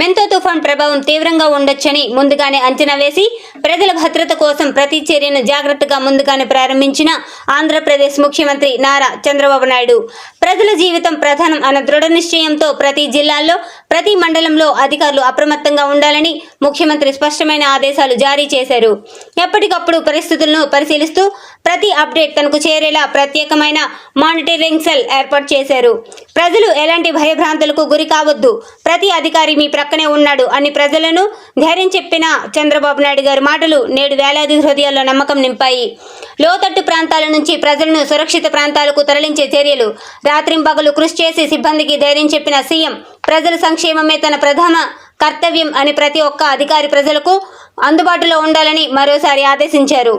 మెంతో తుఫాన్ ప్రభావం తీవ్రంగా ఉండొచ్చని ముందుగానే అంచనా వేసి ప్రజల భద్రత కోసం ప్రతి చర్యను జాగ్రత్తగా ముందుగానే ప్రారంభించిన ఆంధ్రప్రదేశ్ ముఖ్యమంత్రి నారా చంద్రబాబు నాయుడు. ప్రజల జీవితం ప్రధానం అన్న దృఢ నిశ్చయంతో ప్రతి జిల్లాల్లో ప్రతి మండలంలో అధికారులు అప్రమత్తంగా ఉండాలని ముఖ్యమంత్రి స్పష్టమైన ఆదేశాలు జారీ చేశారు. ఎప్పటికప్పుడు పరిస్థితులను పరిశీలిస్తూ ప్రతి అప్డేట్ తనకు చేరేలా ప్రత్యేకమైన మానిటరింగ్ సెల్ ఏర్పాటు చేశారు. ప్రజలు ఎలాంటి భయభ్రాంతులకు గురి కావద్దు. ప్రతి అధికారి మీ ప్రక్కనే ఉన్నాడు అని ప్రజలను ధైర్యం చెప్పిన చంద్రబాబు నాయుడు గారి మాటలు నేడు వేలాది హృదయాల్లో నమ్మకం నింపాయి. లోతట్టు ప్రాంతాల నుంచి ప్రజలను సురక్షిత ప్రాంతాలకు తరలించే చర్యలు రాత్రింపగలు కృషి చేసి సిబ్బందికి ధైర్యం చెప్పిన సీఎం ప్రజల సంక్షేమమే తన ప్రథమ కర్తవ్యం అని ప్రతి ఒక్క అధికారి ప్రజలకు అందుబాటులో ఉండాలని మరోసారి ఆదేశించారు.